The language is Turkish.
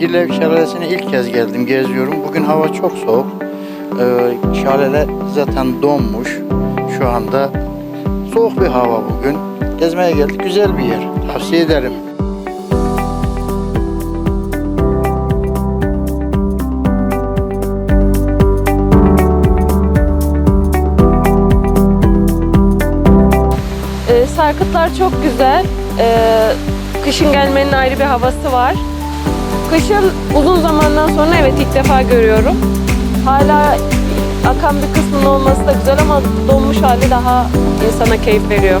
İlev Şelalesi'ne ilk kez geldim, geziyorum. Bugün hava çok soğuk. Ee, şelale zaten donmuş şu anda. Soğuk bir hava bugün. Gezmeye geldik, güzel bir yer. Tavsiye ederim. Ee, sarkıtlar çok güzel. Ee, kışın gelmenin ayrı bir havası var. Kışın uzun zamandan sonra evet ilk defa görüyorum. Hala akan bir kısmının olması da güzel ama donmuş hali daha insana keyif veriyor.